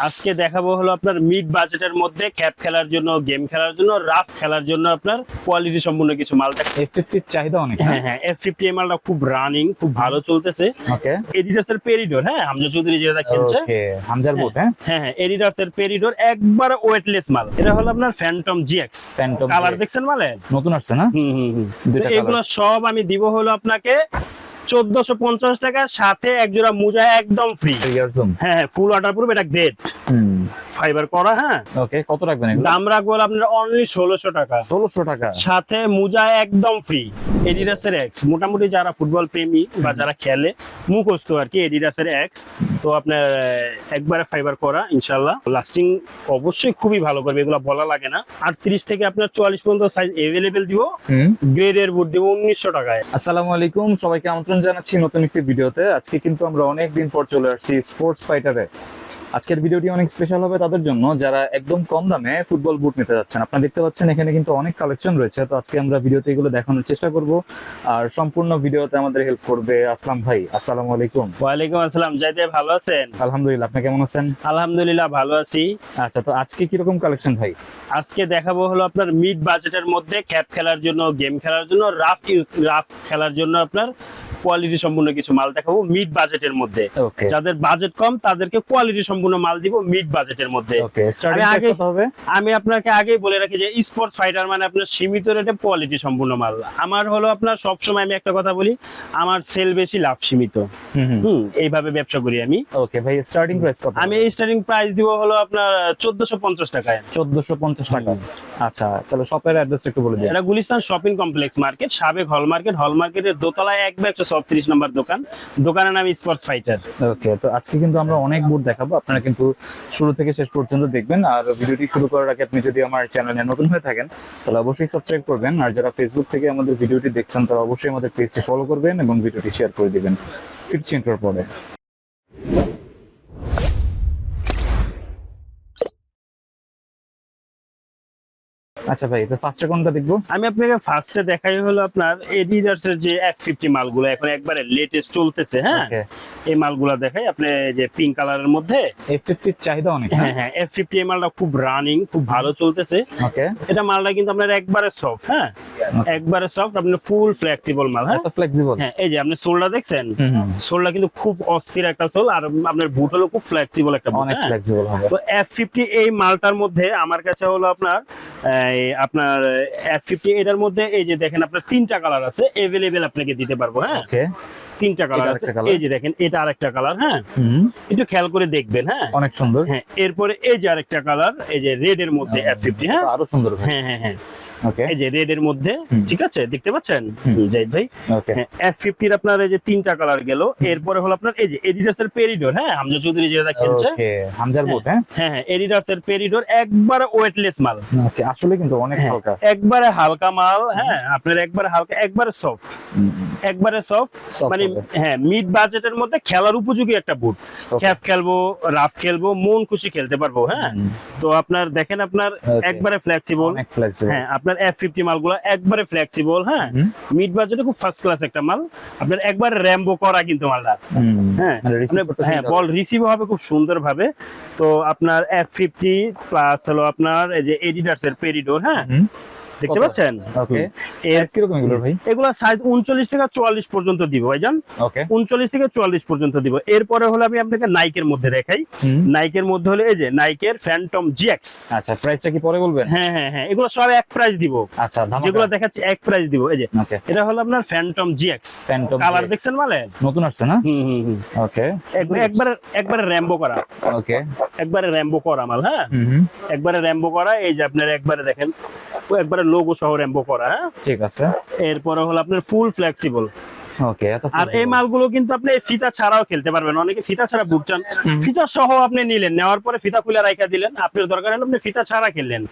আজকে দেখাবো হলো আপনার মিড বাজেটের মধ্যে ক্যাপ খেলার জন্য গেম খেলার জন্য রাফ খেলার জন্য আপনার কোয়ালিটি সম্পূর্ণ কিছু মাল দেখ এফ ফিফটির চাহিদা অনেক হ্যাঁ? হ্যাঁ এফ ফিফটি এই মালটা খুব রানিং খুব ভালো চলতেছে। ওকে এডিডাস এর পেরিডোর হ্যাঁ হামজা চৌধুরী যেটা খেলছে হামজার বুট হ্যাঁ? হ্যাঁ হ্যাঁ এডিডাস এর পেরিডোর একবার ওয়েটলেস মাল। এটা হলো আপনার ফ্যান্টম জিএক্স ফ্যান্টম কালার দেখছেন মালে? নতুন আসছে না? হুম হুম এগুলো সব আমি দিব হলো আপনাকে চোদ্দশো পঞ্চাশ টাকা সাথে এক জোড়া মোজা একদম ফ্রি হ্যাঁ হ্যাঁ ফুল প্রুফ এটা গ্রেট ফাইবার করা হ্যাঁ। ওকে কত রাখবেন দাম রাখব আপনার অনলি ষোলোশো টাকা। ষোলোশো টাকা। সাথে মোজা একদম ফ্রি এডিডাসের এক্স মোটামুটি যারা ফুটবল প্রেমী বা যারা খেলে মুখস্থ আর কি এডিডাসের এক্স তো আপনার একবারে ফাইবার করা ইনশাল্লাহ লাস্টিং অবশ্যই খুবই ভালো করবে এগুলো বলা লাগে না। আর ত্রিশ থেকে আপনার চুয়াল্লিশ পর্যন্ত সাইজ এভেলেবেল দিব। বেডের গ্রেডের বুট দিব উনিশশো টাকায়। আসসালাম আলাইকুম সবাইকে আমন্ত্রণ জানাচ্ছি নতুন একটি ভিডিওতে। আজকে কিন্তু আমরা অনেক দিন পর চলে আসছি স্পোর্টস ফাইটারে আজকের ভিডিওটি অনেক স্পেশাল হবে তাদের জন্য যারা একদম কম দামে ফুটবল বুট নিতে যাচ্ছেন। আপনারা দেখতে পাচ্ছেন এখানে কিন্তু অনেক কালেকশন রয়েছে। তো আজকে আমরা ভিডিওতে এগুলো দেখানোর চেষ্টা করব। আর সম্পূর্ণ ভিডিওতে আমাদের হেল্প করবে আসলাম ভাই। আসসালামু আলাইকুম। ওয়ালাইকুম আসসালাম যাইতে ভালো আছেন? আলহামদুলিল্লাহ আপনি কেমন আছেন? আলহামদুলিল্লাহ ভালো আছি। আচ্ছা তো আজকে কি রকম কালেকশন ভাই? আজকে দেখাবো হলো আপনার মিড বাজেটের মধ্যে ক্যাপ খেলার জন্য গেম খেলার জন্য রাফ রাফ খেলার জন্য আপনার কোয়ালিটি সম্পূর্ণ কিছু মাল দেখাবো মিড বাজেটের মধ্যে। যাদের বাজেট কম তাদেরকে কোয়ালিটি সম্পূর্ণ মাল দিব মিড বাজেটের মধ্যে। আমি আপনাকে আগেই বলে রাখি যে স্পোর্টস ফাইটার মানে আপনার সীমিত রেটে কোয়ালিটি সম্পূর্ণ মাল। আমার হলো আপনার সবসময় আমি একটা কথা বলি আমার সেল বেশি লাভ সীমিত। হুম এইভাবে ব্যবসা করি আমি। ওকে ভাই স্টার্টিং প্রাইস কত আমি এই স্টার্টিং প্রাইস দিব হলো আপনার চোদ্দশো পঞ্চাশ টাকায়। চোদ্দশো পঞ্চাশ টাকা। আচ্ছা তাহলে শপের অ্যাড্রেসটা একটু বলে দিন। এটা গুলিস্তান শপিং কমপ্লেক্স মার্কেট সাবেক হল মার্কেট হল মার্কেটের দোতলায় এক বা ছত্রিশ নম্বর দোকান। দোকানের নাম স্পোর্টস ফাইটার ওকে তো আজকে কিন্তু আমরা অনেক বোর্ড দেখাবো। আপনারা কিন্তু শুরু থেকে শেষ পর্যন্ত দেখবেন। আর ভিডিওটি শুরু করার আগে আপনি যদি আমার চ্যানেলে নতুন হয়ে থাকেন, তাহলে অবশ্যই সাবস্ক্রাইব করবেন। আর যারা ফেসবুক থেকে আমাদের ভিডিওটি দেখছেন, তারা অবশ্যই আমাদের পেজটি ফলো করবেন এবং ভিডিওটি শেয়ার করে দিবেন। ফিরছি ইন্টার পরে। আচ্ছা ভাই তো ফার্স্টে কোনটা দেখব? আমি আপনাকে ফার্স্টে দেখাই হলো আপনার এডিডাস এর যে এফ ফিফটি মালগুলো এখন একবারে লেটেস্ট চলতেছে হ্যাঁ? এই মালগুলো দেখাই আপনি যে পিঙ্ক কালারের মধ্যে? এফ ফিফটির চাহিদা অনেক হ্যাঁ? হ্যাঁ এফ ফিফটি এই মালটা খুব রানিং খুব ভালো চলতেছে। ওকে এটা মালটা কিন্তু আপনার একবারে সফট হ্যাঁ? একবারে সফট আপনার ফুল ফ্লেক্সিবল মাল হ্যাঁ? ফ্লেক্সিবল হ্যাঁ এই যে আপনি সোলটা দেখছেন? সোলটা কিন্তু খুব অস্থির একটা সোল আর আপনার বুট হলো খুব ফ্লেক্সিবল একটা বুট অনেক হ্যাঁ? ফ্লেক্সিবল হবে। তো এফ ফিফটি এই মালটার মধ্যে আমার কাছে হলো আপনার আপনার এস ফিফটি এটার মধ্যে এই যে দেখেন আপনার তিনটা কালার আছে এভেলেবেল আপনাকে দিতে পারব হ্যাঁ? তিনটা কালার আছে। এই যে দেখেন এটা আরেকটা কালার হ্যাঁ? একটু খেয়াল করে দেখবেন হ্যাঁ? অনেক সুন্দর। হ্যাঁ এরপরে এই যে আরেকটা কালার এই যে রেড এর মধ্যে এস ফিফটি হ্যাঁ? আরও সুন্দর হ্যাঁ হ্যাঁ হ্যাঁ। এই যে রেড এর মধ্যে ঠিক আছে? দেখতে পাচ্ছেন? জাহিদ ভাই? হ্যাঁ ফিফটির আপনার এই যে তিনটা কালার গেল এরপরে হলো আপনার এই যে এডিডাস এর পেরিডোর হ্যাঁ? হামজা চৌধুরী যেটা খেলছে হামজার হ্যাঁ। হ্যাঁ? হ্যাঁ এডিডাস এর পেরিডোর একবারে ওয়েটলেস মাল। ওকে আসলে কিন্তু অনেক হ্যাঁ, হালকা। একবারে হালকা মাল হ্যাঁ? আপনার একবারে হালকা একবারে সফট একবারে সফট মানে হ্যাঁ মিড বাজেটের মধ্যে খেলার উপযোগী একটা বুট. ক্যাফ খেলব রাফ খেলব মন খুশি খেলতে পারব হ্যাঁ? তো আপনার দেখেন আপনার একবারে ফ্লেক্সিবল ফ্লেক্সিবল হ্যাঁ আপনার এফ ফিফটি মালগুলো একবারে ফ্লেক্সিবল হ্যাঁ? মিড বাজেটে খুব ফার্স্ট ক্লাস একটা মাল। আপনার একবার র্যাম্বো করা কিন্তু মালটা। হ্যাঁ মানে হ্যাঁ বল রিসিভ হবে খুব সুন্দর ভাবে তো আপনার এস ফিফটি প্লাস হলো আপনার এই যে এডিডাসের পেরিডোর হ্যাঁ? দেখতে পাচ্ছেন? ওকে। এর এগুলো ভাই? এগুলো সাইজ উনচল্লিশ থেকে চুয়াল্লিশ পর্যন্ত দিব ভাইজান। ওকে উনচল্লিশ থেকে চুয়াল্লিশ পর্যন্ত দিব। এরপরে হলো আমি আপনাকে নাইকের মধ্যে দেখাই। নাইকের মধ্যে হলো এই যে নাইকের ফ্যান্টম জিএক্স আচ্ছা প্রাইসটা কি পরে বলবেন? হ্যাঁ হ্যাঁ হ্যাঁ। এগুলো সব এক প্রাইস দিব। আচ্ছা যেগুলো দেখাচ্ছি এক প্রাইস দিব। এই যে এটা হলো আপনার ফ্যান্টম জিএক্স ফ্যান্টম কালার দেখছেন মানে নতুন আসছে না? হুম হুম ওকে এক- একবারে একবারে র্যাম্বো করা। ওকে একবারে র্যাম্বো করা মাল হ্যাঁ? একবারে র্যাম্বো করা। এই যে আপনার একবারে দেখেন ও একবারে লোগো সহ র্যাম্বো করা হ্যাঁ? ঠিক আছে। এরপরে হলো আপনার ফুল ফ্লেক্সিবল ওকে এত আর এই মালগুলো কিন্তু আপনি ফিতা ছাড়াও খেলতে পারবেন। অনেকে ফিতা ছাড়া বুক চান। ফিতা সহ আপনি নিলেন নেওয়ার পরে ফিতা খুলে রাইখা দিলেন। আপনার দরকার হলে আপনি ফিতা ছাড়া খেললেন।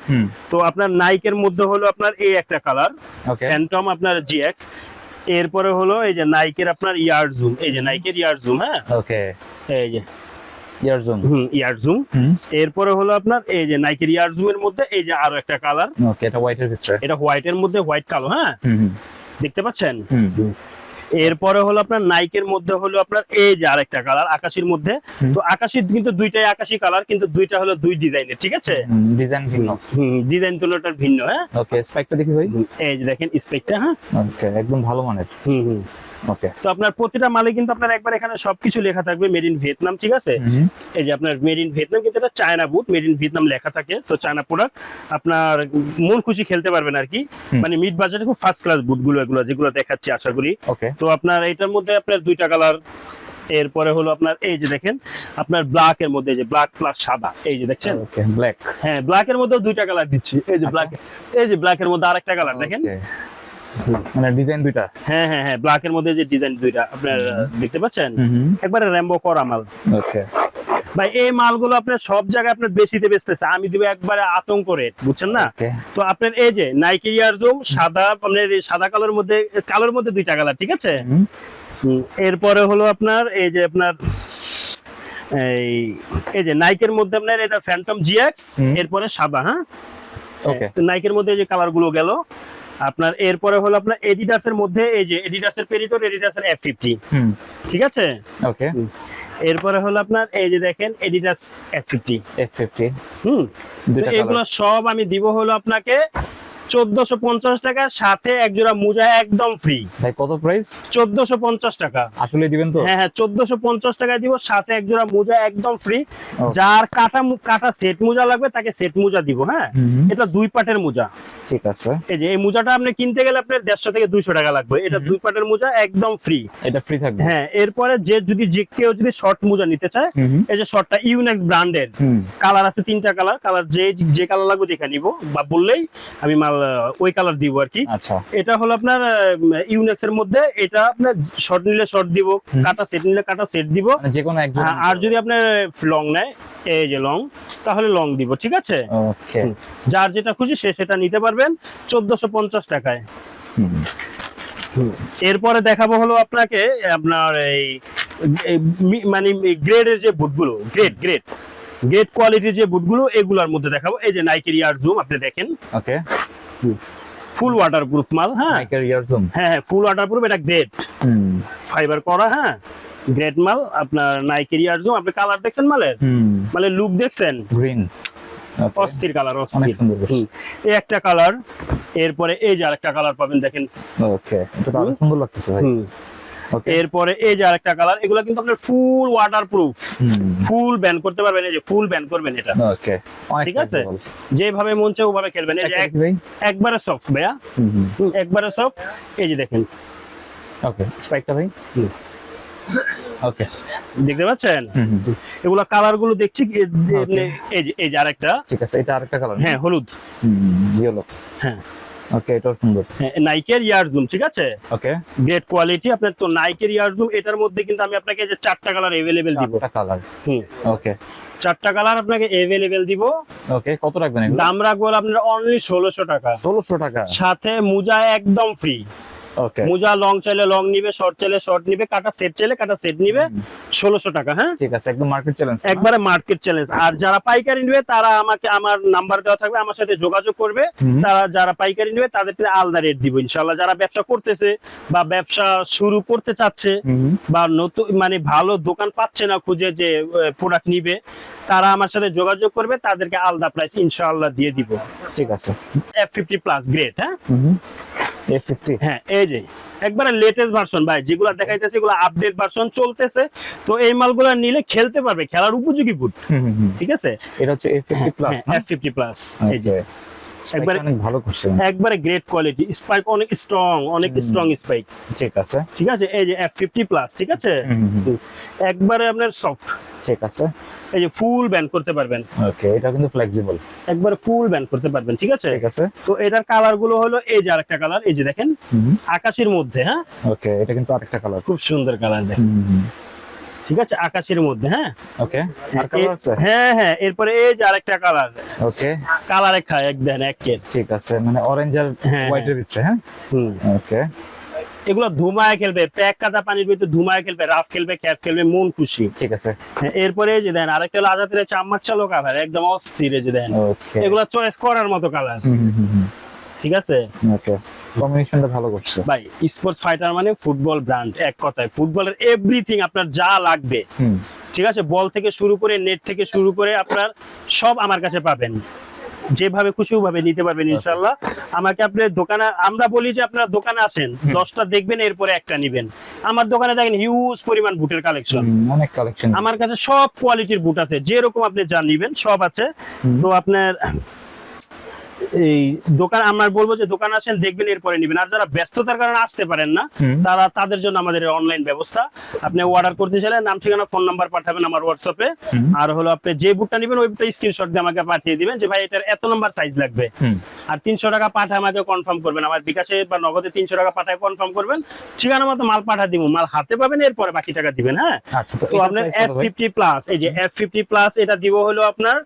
তো আপনার নাইকের মধ্যে হলো আপনার এই একটা কালার ফ্যান্টম আপনার জিএক্স এরপরে হলো এই যে নাইকের আপনার ইয়ার জুম এই যে নাইকের ইয়ার জুম হ্যাঁ? ওকে এই যে। Air zone hmm air zoom hmm. এরপরে হলো আপনার এই যে নাইকের ইয়ার জুমের মধ্যে এই যে আরও একটা কালার। ওকে এটা হোয়াইটের ভিতরে। এটা হোয়াইটের মধ্যে হোয়াইট কালো হ্যাঁ? দেখতে পাচ্ছেন? এরপরে হলো আপনার নাইকের মধ্যে হলো আপনার এই যে আরেকটা কালার আকাশির মধ্যে। তো আকাশির কিন্তু দুইটাই আকাশি কালার কিন্তু দুইটা হলো দুই ডিজাইনের ঠিক আছে? ডিজাইন ভিন্ন। ডিজাইন তুলোটার ভিন্ন হ্যাঁ? ওকে স্পাইকটা দেখি ভাই। এই যে দেখেন স্পেকটা হ্যাঁ? ওকে একদম ভালো মানের। হুম হুম। ওকে তো আপনার প্রতিটা মালে কিন্তু আপনার একবার এখানে সবকিছু লেখা থাকবে মেড ইন ভিয়েতনাম ঠিক আছে? এই যে আপনার মেড ইন ভিয়েতনাম কিন্তু এটা China boot made in Vietnam লেখা থাকে। তো চায়না প্রোডাক্ট আপনার মন খুশি খেলতে পারবেন আর কি। মানে মিড বাজারে খুব ফার্স্ট ক্লাস বুটগুলো এগুলো যেগুলো দেখাচ্ছি আশা করি। ওকে তো আপনার এটার মধ্যে আপনার দুইটা কালার এরপরে হলো আপনার এই যে দেখেন আপনার ব্ল্যাক এর মধ্যে যে ব্ল্যাক প্লাস সাদা এই যে দেখছেন? ওকে ব্ল্যাক হ্যাঁ ব্ল্যাক এর মধ্যে দুইটা কালার দিচ্ছি এই যে আচ্ছা। ব্ল্যাক এই যে ব্ল্যাক এর মধ্যে আরেকটা কালার দেখেন। মানে ডিজাইন দুইটা? হ্যাঁ হ্যাঁ হ্যাঁ ব্ল্যাক এর মধ্যে যে ডিজাইন দুইটা আপনার দেখতে পাচ্ছেন? একবারে র্যাম্বো করা মাল ওকে ভাই এই মালগুলো আপনার সব জায়গায় আপনার বেশিতে বেচতেছে। আমি দিব একবারে আতঙ্ক রেট বুঝছেন না? তো আপনার এই যে নাইকি ইয়ারজুম সাদা আপনার সাদা কালার মধ্যে কালোর মধ্যে দুইটা কালার ঠিক আছে? এরপরে হলো আপনার এই যে আপনার এই এই যে নাইকের মধ্যে আপনার এটা ফ্যান্টম জিএক্স এরপরে সাদা হ্যাঁ? ওকে নাইকের মধ্যে যে কালারগুলো গেল। আপনার এরপরে হলো আপনার এডিডাসের মধ্যে এই যে এডিডাসের পেরিটোর এডিডাসের এফ ফিফটি ঠিক আছে? ওকে। এরপরে হলো আপনার এই যে দেখেন Adidas F fifty F fifty hmm. এগুলো সব আমি দিব হলো আপনাকে চোদ্দশো পঞ্চাশ টাকা সাথে এক জোড়া মোজা একদম ফ্রি ভাই কত প্রাইস চোদ্দশো পঞ্চাশ টাকা। আসলে দিবেন তো? হ্যাঁ হ্যাঁ চোদ্দশো পঞ্চাশ টাকায় দিব সাথে এক জোড়া মোজা একদম ফ্রি যার কাটা কাটা সেট মোজা লাগবে তাকে সেট মোজা দিব হ্যাঁ? এটা দুই পাটের মোজা। ঠিক আছে। এই যে এই মোজাটা আপনি কিনতে গেলে আপনার দেড়শো থেকে দুইশো টাকা লাগবে। এটা দুই পাটের মোজা একদম ফ্রি এটা ফ্রি থাকবে। হ্যাঁ এরপরে যে যদি যে কেউ যদি শর্ট মোজা নিতে চায় এই যে শর্টটা ইউনেক্স ব্র্যান্ডের কালার আছে তিনটা কালার কালার যে যে কালার লাগবে দেখে নিব। বা বললেই আমি মাল ওই কালার দিব আর কি। আচ্ছা। এটা হলো আপনার ইউনেক্স এর মধ্যে এটা আপনার শর্ট নিলে শর্ট দিব কাটা সেট নিলে কাটা সেট দিব। মানে যে কোনো একজন হ্যাঁ, আর যদি আপনার লং নেয় এই যে লং তাহলে লং দিব ঠিক আছে? ওকে যার যেটা খুশি সে সেটা নিতে পারবেন চোদ্দশো পঞ্চাশ টাকায়। এরপরে দেখাবো হলো আপনাকে আপনার এই মানে গ্রেডের যে বুটগুলো গ্রেড গ্রেড গ্রেড কোয়ালিটির যে বুটগুলো এগুলোর মধ্যে দেখাবো। এই যে নাইকের ইয়ার জুম আপনি দেখেন। ওকে ফুল ওয়াটার প্রুফ মাল হ্যাঁ? হ্যাঁ হ্যাঁ ফুল ওয়াটার প্রুফ এটা গ্রেড ফাইবার করা হ্যাঁ? গ্রেড মাল আপনার নাইকের ইয়ার জুম আপনি কালার দেখছেন মালের? হুম। মানে লুক দেখছেন? গ্রিন অস্থির কালার অস্থির। এই একটা কালার এরপরে এই যে আরেকটা কালার পাবেন দেখেন। ওকে এটা সুন্দর লাগতেছে ভাই। এরপরে এই যে আরেকটা কালার এগুলো কিন্তু আপনার full waterproof full ban করতে পারবেন এই যে ফুল ব্যান করবেন এটা। ওকে ঠিক আছে? যেভাবে মন চায় ওভাবে খেলবেন। এই যে একবারে সফট ভাইয়া। একবারে সফট এই যে দেখেন। ওকে স্পাইকটা ভাই। ওকে দেখতে পাচ্ছেন? এগুলা কালারগুলো দেখছি এই যে এই যে আরেকটা। ঠিক আছে এটা আরেকটা কালার হ্যাঁ হলুদ। হুম ইয়েলো হ্যাঁ। ওকে এটাও সুন্দর। নাইকের ইয়ার জুম ঠিক আছে? ওকে গ্রেট কোয়ালিটি আপনার তো নাইকের ইয়ার জুম এটার মধ্যে কিন্তু আমি আপনাকে যে চারটা কালার अवेलेबल দিব। চারটা কালার হুম। ওকে চারটা কালার আপনাকে अवेलेबल দিব। ওকে কত রাখবেন দাম রাখব আপনার অনলি ষোলোশো টাকা। ষোলোশো টাকা। সাথে মুজা একদম ফ্রি মোজা লং চাইলে লং নিবে শর্ট চাইলে শর্ট নিবে কাটা সেট চাইলে কাটা সেট নিবে ষোলোশো টাকা হ্যাঁ? ঠিক আছে একদম মার্কেট চ্যালেঞ্জ একবারে মার্কেট চ্যালেঞ্জ আর যারা পাইকারি নিবে তারা আমাকে আমার নাম্বার দেওয়া থাকবে আমার সাথে যোগাযোগ করবে। তারা যারা পাইকারি নিবে তাদেরকে আলাদা রেট দিব। ইনশাল্লাহ যারা ব্যবসা করতেছে বা ব্যবসা শুরু করতে চাচ্ছে বা নতুন মানে ভালো দোকান পাচ্ছে না খুঁজে যে প্রোডাক্ট নিবে তারা আমার সাথে যোগাযোগ করবে তাদেরকে আলাদা প্রাইস ইনশাআল্লাহ দিয়ে দিব। ঠিক আছে। এফ ফিফটি প্লাস গ্রেড হ্যাঁ? হ্যাঁ এই যে একবারে লেটেস্ট ভার্সন ভাই যেগুলো দেখাইতেছে এগুলো আপডেট ভার্সন চলতেছে। তো এই মালগুলো নিলে খেলতে পারবে খেলার উপযোগী বুট ঠিক আছে? এটা হচ্ছে F fifty plus F fifty plus এই যে। একবারে একবারে- অনেক ভালো করছে। একবারে গ্রেট কোয়ালিটি স্পাইক অনেক স্ট্রং অনেক স্ট্রং স্পাইক ঠিক আছে। ঠিক আছে? এই যে এফ ফিফটি প্লাস ঠিক আছে? হুম হুম হুম, একবারে আপনার সফট ঠিক আছে। এই যে ফুল ব্যান করতে পারবেন। ওকে এটা কিন্তু ফ্লেক্সিবল একবারে ফুল ব্যান করতে পারবেন ঠিক আছে? ঠিক আছে। তো এটার কালারগুলো হলো এই যে আরেকটা কালার এই যে দেখেন আকাশের মধ্যে হ্যাঁ? ওকে এটা কিন্তু আরেকটা কালার খুব সুন্দর কালার দেখেন। ঠিক আছে? আকাশের মধ্যে হ্যাঁ? ওকে আছে? হ্যাঁ হ্যাঁ এরপরে এই যে আরেকটা কালার ওকে কালারে খায় এক দেন এক কেট। ঠিক আছে মানে অরেঞ্জ আর হ্যাঁ, হোয়াইটের ভিতরে হ্যাঁ? হুম। ওকে এগুলো ধুমায় খেলবে প্যাক কাদা পানির ভিতরে ধুমায় খেলবে রাফ খেলবে ক্যাপ খেলবে মন খুশি। ঠিক আছে। হ্যাঁ, এরপরে এই যে দেন আরেকটা হলো আজাতের চাম্মার চালো কালার একদম অস্থির যে দেন। এগুলো চয়েস করার মতো কালার ঠিক আছে? ওকে কম্বিনেশনটা ভালো করছে। ভাই স্পোর্টস ফাইটার মানে ফুটবল ব্র্যান্ড এক কথায়। ফুটবলের এভরিথিং আপনার যা লাগবে। ঠিক আছে? বল থেকে শুরু করে নেট থেকে শুরু করে আপনার সব আমার কাছে পাবেন। যেভাবে খুশি ভাবে নিতে পারবেন ইনশাল্লাহ আমাকে আপনি দোকানে আমরা বলি যে আপনারা দোকানে আসেন দশটা দেখবেন এরপরে একটা নিবেন। আমার দোকানে দেখেন হিউজ পরিমাণ বুটের কালেকশন অনেক কালেকশন আমার কাছে সব কোয়ালিটির বুট আছে। যেরকম আপনি যা নিবেন সব আছে। তো আপনার এই দোকান আমার বলব যে দোকান আসেন দেখবেন এরপরে নিবেন। আর যারা ব্যস্ততার কারণে আসতে পারেন না তারা তাদের জন্য আমাদের অনলাইন ব্যবস্থা। আপনি অর্ডার করতে চাইলে নাম ঠিকানা ফোন নাম্বার পাঠাবেন আমার হোয়াটসঅ্যাপে আর হলো আপনি যে বুটটা নেবেন ওই বুটটা স্ক্রিনশট দিয়ে আমাকে পাঠিয়ে দিবেন যে ভাই এটার এত নাম্বার সাইজ লাগবে। আর তিনশো টাকা পাঠায় আমাকে কনফার্ম করবেন। আমার বিকাশে বা নগদে তিনশো টাকা পাঠায় কনফার্ম করবেন। ঠিকানা মতো মাল পাঠা দিব। মাল হাতে পাবেন এরপরে বাকি টাকা দিবেন হ্যাঁ? আচ্ছা তো আপনার ভাই? ফিফটি প্লাস এই যে এফ ফিফটি প্লাস এটা দিব হলো আপনার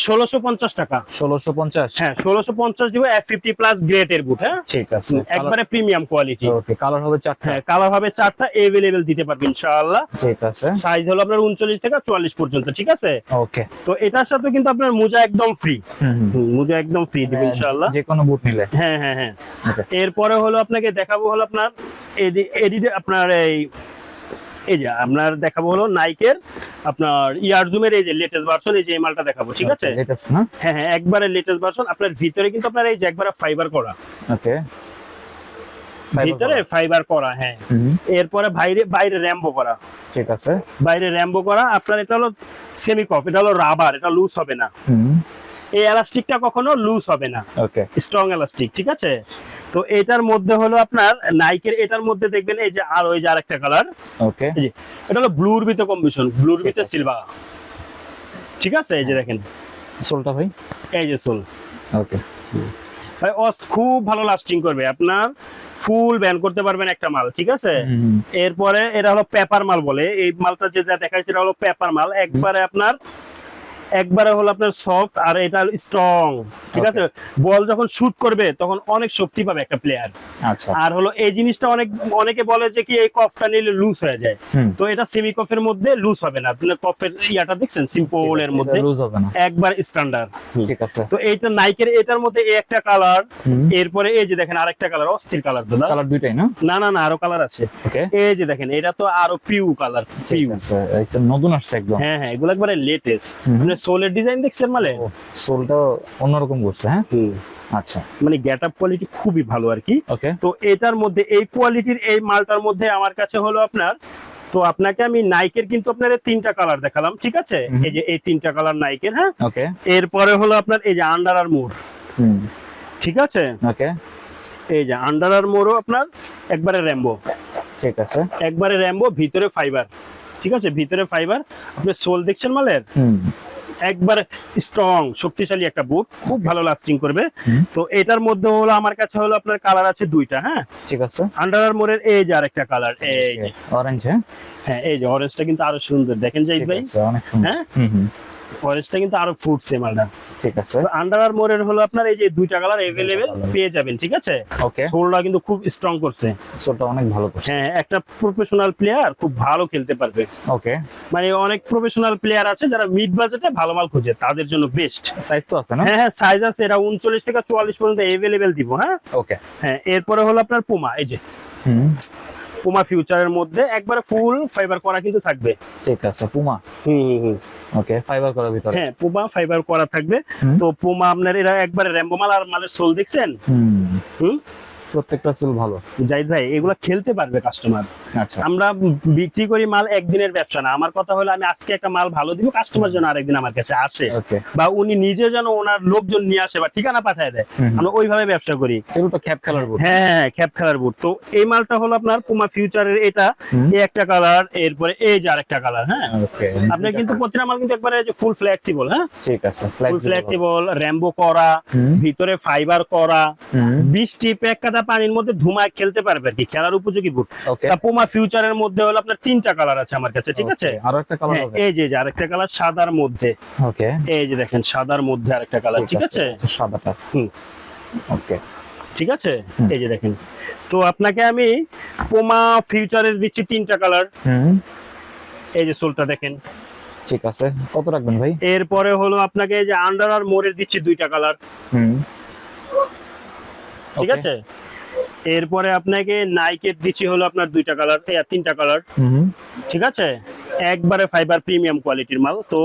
ষোলোশো পঞ্চাশ টাকা। 1650 হ্যাঁ ষোলোশো পঞ্চাশ দিব এফ ফিফটি প্লাস গ্রেটের বুট হ্যাঁ? ঠিক আছে। একবারে প্রিমিয়াম কোয়ালিটি ওকে কালার হবে চারটা? হ্যাঁ কালার হবে চারটা এভেলেবেল দিতে পারবেন ইনশাআল্লাহ। ঠিক আছে। সাইজ হলো আপনার উনচল্লিশ থেকে চুয়াল্লিশ পর্যন্ত ঠিক আছে? ওকে তো এটার সাথে কিন্তু আপনার মোজা একদম ফ্রি। মোজা একদম ফ্রি দিবে ইনশাআল্লাহ। যে কোনো বুট নিলে। হ্যাঁ হ্যাঁ হ্যাঁ। এরপরে হলো আপনাকে দেখাবো হলো আপনার এডি- আপনার এই এই যে আপনার দেখাবো হলো নাইকের আপনার ইয়ারজুমের এই যে লেটেস্ট ভার্সন এই যে মালটা দেখাবো ঠিক আছে? হ্যাঁ? হ্যাঁ একবারে লেটেস্ট ভার্সন আপনার ভিতরে কিন্তু আপনার এই যে একবারে ফাইবার করা। ওকে। ভিতরে ফাইবার করা হ্যাঁ। এরপরে বাইরে বাইরে র্যাম্বো করা। ঠিক আছে। বাইরে র্যাম্বো করা। আপনার এটা হলো সেমি কফ এটা হলো রাবার এটা লুজ হবে না। এই এলাস্টিকটা কখনো লুজ হবে না। ওকে স্ট্রং এলাস্টিক ঠিক আছে? তো এটার মধ্যে হলো আপনার নাইকের এটার মধ্যে দেখবেন এই যে আর ওই যে আরেকটা কালার ওকে যে এটা হলো ব্লুর ভিতরে কম্বিনেশন ব্লুর ভিতরে সিলভার ঠিক আছে? এই যে দেখেন। সোলটা ভাই? এই যে সোল। ওকে ভাই অস খুব ভালো লাস্টিং করবে। আপনার ফুল ব্যান করতে পারবেন একটা মাল ঠিক আছে? এরপরে এটা হলো পেপার মাল বলে। এই মালটা যেটা দেখাইছে এটা হলো পেপার মাল। একবারে আপনার একবারে হলো আপনার সফট আর এটা স্ট্রং ঠিক আছে? বল যখন শুট করবে তখন অনেক শক্তি পাবে একটা প্লেয়ার আচ্ছা। আর হলো এই জিনিসটা অনেক অনেকে বলে যে কি এই কফটা নিলে লুজ হয়ে যায়। তো এটা সেমি কফের মধ্যে লুজ হবে না। আপনি কফের ইয়াটা দেখছেন? সিম্পল এর মধ্যে। লুজ হবে না। একবার স্ট্যান্ডার্ড ঠিক আছে। তো এইটা নাইকের এটার মধ্যে এই একটা কালার এরপরে এই যে দেখেন আরেকটা কালার অস্থির কালার দাদা কালার দুইটাই না? না না না আরও কালার আছে। ওকে এই যে দেখেন এটা তো আরও পিউ কালার পিউ আছে এটা নতুন আসছে একদম। হ্যাঁ হ্যাঁ এগুলো একবারে লেটেস্ট সোলের ডিজাইন দেখছেন মানে সোলটা অন্যরকম করছে হ্যাঁ? আচ্ছা। মানে গেট আপ কোয়ালিটি খুবই ভালো আর কি। ওকে তো এটার মধ্যে এই কোয়ালিটির এই মালটার মধ্যে আমার কাছে হলো আপনার তো আপনাকে আমি নাইকের কিন্তু আপনার তিনটা কালার দেখালাম ঠিক আছে? এই যে এই তিনটা কালার নাইকের হ্যাঁ? ওকে এরপরে হলো আপনার এই যে আন্ডার আর মোর ঠিক আছে? ওকে এই যে আন্ডার আর মোরও আপনার একবারে র্যাম্বো ঠিক আছে। একবারে র্যাম্বো ভিতরে ফাইবার ঠিক আছে? ভিতরে ফাইবার আপনি সোল দেখছেন মালের? হুম। একবার স্ট্রং শক্তিশালী একটা বুট খুব ভালো লাস্টিং করবে। তো এটার মধ্যে হলো আমার কাছে হলো আপনার কালার আছে দুইটা হ্যাঁ? ঠিক আছে। আন্ডার আর্মোরের এই যে আরেকটা কালার এই অরেঞ্জ হ্যাঁ? এই যে অরেঞ্জটা কিন্তু আরও সুন্দর। দেখেন যাই ভাই। আছে অনেক সুন্দর। হ্যাঁ? হুম কিন্তু আরও ফুটছে মালটা ঠিক আছে। আন্ডার আর্মোরের হলো আপনার এই যে দুইটা কালার colour। পেয়ে যাবেন ঠিক আছে? ওকে সোলটা কিন্তু খুব স্ট্রং করছে। সোলটা অনেক ভালো করছে। হ্যাঁ একটা প্রফেশনাল প্লেয়ার খুব ভালো খেলতে পারবে। ওকে মানে অনেক প্রফেশনাল প্লেয়ার আছে যারা মিড বাজেটে ভালো মাল খোঁজে তাদের জন্য বেস্ট সাইজ তো আছে না? হ্যাঁ হ্যাঁ সাইজ আছে। এটা উনচল্লিশ থেকে চুয়াল্লিশ পর্যন্ত এভেলেবেল দিব হ্যাঁ? ওকে হ্যাঁ এরপরে হলো আপনার পুমা এই যে। হুম। পুমা ফিউচারের মধ্যে একবারে ফুল ফাইবার করা কিন্তু থাকবে। ঠিক আছে পুমা হুম হুম হুম। ওকে ফাইবার করা ভিতরে। হ্যাঁ পুমা ফাইবার করা থাকবে। তো পুমা আপনার এরা একবারে র্যাম্বো মাল আর মালের সোল দেখছেন? হুম। হুম? প্রত্যেকটা চুল ভালো। জাহিদ ভাই এগুলা খেলতে পারবে কাস্টমার আচ্ছা। আমরা বিক্রি করি মাল একদিনের ব্যবসা না। আমার কথা হলো আমি আজকে একটা মাল ভালো দিব কাস্টমার যেন আরেকদিন আমার কাছে আসে। বা উনি নিজে যেন ওনার লোকজন নিয়ে আসে বা ঠিকানা পাঠায় দেয় আমরা ওইভাবে ব্যবসা করি। এগুলো তো ক্যাপ কালার বুট হ্যাঁ হ্যাঁ ক্যাপ খেলার বুট তো এই মালটা হলো আপনার পুমা ফিউচারের এটা। এই একটা কালার এরপরে এই যে আরেকটা কালার হ্যাঁ। ওকে আপনার কিন্তু প্রতিটা মাল কিন্তু একবারে ফুল ফ্লেক্সিবল হ্যাঁ। ঠিক আছে ফুল ফ্লেক্সিবল র্যাম্বো করা ভিতরে ফাইবার করা বৃষ্টি পেক কাটা পানির মধ্যে ধুমায় খেলতে পারবে আর কি খেলার উপযোগী বুট পুমা ফিউচারের মধ্যে হলো আপনার তিনটা কালার আছে আমার কাছে ঠিক আছে? আরও একটা কালার হ্যাঁ, হবে। এই যে আরেকটা কালার সাদার মধ্যে। ওকে এই যে দেখেন সাদার মধ্যে আরেকটা কালার ঠিক আছে সাদাটা। হুম। ওকে ঠিক আছে? এই যে দেখেন। তো আপনাকে আমি পোমা ফিউচারের দিচ্ছি তিনটা কালার হুম। এই যে সোলটা দেখেন। ঠিক আছে কত রাখবেন ভাই? এরপরে হলো আপনাকে এই যে আন্ডার আর মোরের দিচ্ছি দুইটা কালার হুম। ঠিক আছে? এরপরে আপনাকে নাইকের দিচ্ছি হলো আপনার দুইটা কালার তিনটা কালার ঠিক আছে? একবারে ফাইবার প্রিমিয়াম কোয়ালিটির মাল। তো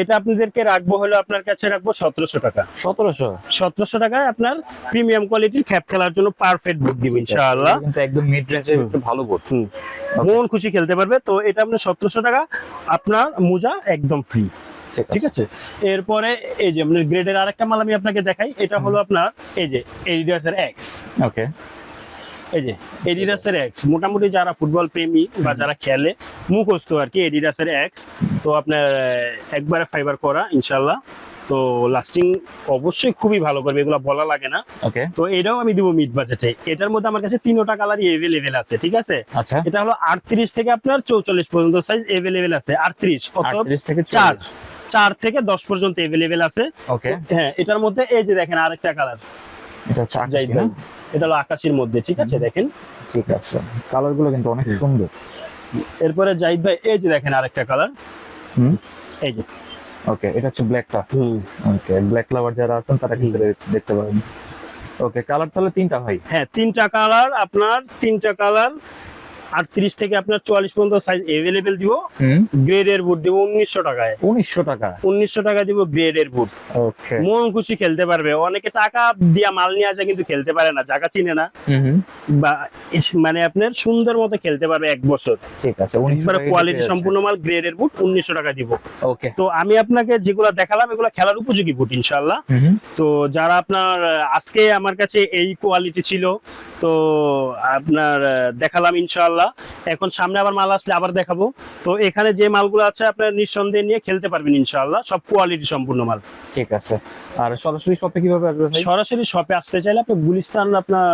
এটা আপনাদেরকে রাখব হলো আপনার কাছে রাখব সতেরোশো টাকা। সতেরোশো? সতেরোশো টাকায় আপনার প্রিমিয়াম কোয়ালিটির খ্যাপ খেলার জন্য পারফেক্ট বুক দিব ইনশাআল্লাহ। একদম মিড একটু ভালো হুম। মন খুশি খেলতে পারবে। তো এটা আপনার সতেরোশো টাকা। আপনার মোজা একদম ফ্রি ঠিক আছে। এরপরে এই যে আপনার গ্রেডের আরেকটা মাল আমি আপনাকে দেখাই। এটা হলো আপনার এই যে এডিডাসের এক্স ওকে এই যে এডিডাসের এক্স মোটামুটি যারা ফুটবল প্রেমী বা যারা খেলে মুখস্থ আর কি এডিডাসের এক্স তো আপনার একবারে ফাইবার করা ইনশাল্লাহ তো লাস্টিং অবশ্যই খুবই ভালো করবে এগুলো বলা লাগে না। ওকে। তো এটাও আমি দিব মিড বাজেটে এটার মধ্যে আমার কাছে তিনোটা কালারই এভেলেবেল আছে ঠিক আছে? আচ্ছা। এটা হলো আটত্রিশ থেকে আপনার চৌচল্লিশ পর্যন্ত সাইজ এভেলেবেল আছে। আটত্রিশ অত আটত্রিশ থেকে চার। চার থেকে দশ পর্যন্ত এভেলেবেল আছে। ওকে। হ্যাঁ এটার মধ্যে এই যে দেখেন আরেকটা কালার এটা এটা হলো আকাশের মধ্যে ঠিক আছে দেখেন? ঠিক আছে। কালারগুলো কিন্তু অনেক সুন্দর। এরপরে জাহিদ ভাই এই যে দেখেন আরেকটা কালার হুম? এই যে। ওকে এটা হচ্ছে ব্ল্যাকটা হুম। ওকে ব্ল্যাক লাভার যারা আছেন তারা কিন্তু দেখতে পারেন। ওকে কালার তাহলে তিনটা ভাই হ্যাঁ তিনটা কালার আপনার তিনটা কালার আটত্রিশ থেকে আপনার চুয়াল্লিশ পর্যন্ত সাইজ এভেলেবেল দিব। হুম। গ্রেডের বুট দিব উনিশশো টাকায়। উনিশশো টাকা। উনিশশো টাকা দিব গ্রেডের বুট ওকে মন খুশি খেলতে পারবে। অনেকে টাকা দিয়া মাল নিয়ে আসে কিন্তু খেলতে পারে না জায়গা চিনে না। বা মানে আপনার সুন্দর মতো খেলতে পারবে এক বছর। ঠিক আছে কোয়ালিটি সম্পূর্ণ মাল গ্রেডের বুট উনিশশো টাকা দিব। ওকে তো আমি আপনাকে যেগুলো দেখালাম এগুলো খেলার উপযোগী বুট ইনশাল্লাহ তো যারা আপনার আজকে আমার কাছে এই কোয়ালিটি ছিল তো আপনার দেখালাম ইনশাল্লাহ এখন সামনে আবার মাল আসলে আবার দেখাবো। তো এখানে যে মালগুলো আছে আপনার নিঃসন্দেহে নিয়ে খেলতে পারবেন ইনশাল্লাহ সব কোয়ালিটি সম্পূর্ণ মাল। ঠিক আছে। আর সরাসরি শপে কীভাবে আসবে ভাই? সরাসরি শপে আসতে চাইলে আপনি গুলিস্তান আপনার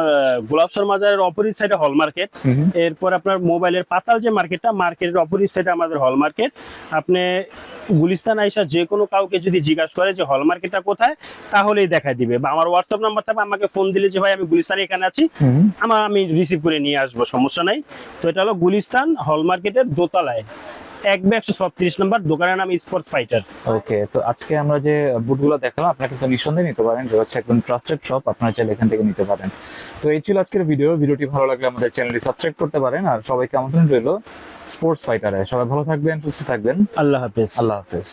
গোলাপসর মাজারের অপোজিট সাইডে হল মার্কেট এরপর আপনার মোবাইলের পাতাল যে মার্কেটটা মার্কেটের অপোজিট সাইডে আমাদের হল মার্কেট আপনি গুলিস্তান আইসা যে কোনো কাউকে যদি জিজ্ঞাসা করে যে হল মার্কেটটা কোথায় তাহলেই দেখাই দিবে। বা আমার হোয়াটসঅ্যাপ নাম্বার থাকবে আমাকে ফোন দিলে যে ভাই আমি গুলিস্তানে এখানে আছি। আমার আমি রিসিভ করে নিয়ে আসব সমস্যা নাই। তো এটা হলো গুলিস্তান হল মার্কেটের দোতলায়। এক একশো ছত্রিশ নম্বর দোকানের নাম স্পোর্টস ফাইটার ওকে তো আজকে আমরা যে বুটগুলো দেখালাম আপনারা কিন্তু নিঃসন্দেহে নিতে পারেন। যে হচ্ছে একদম ট্রাস্টেড শপ আপনারা চাইলে এখান থেকে নিতে পারেন। তো এই ছিল আজকের ভিডিও ভিডিওটি ভালো লাগলে আমাদের চ্যানেলটি সাবস্ক্রাইব করতে পারেন। আর সবাইকে আমন্ত্রণ রইল স্পোর্টস ফাইটারে সবাই ভালো থাকবেন সুস্থ থাকবেন। আল্লাহ হাফেজ। আল্লাহ হাফেজ।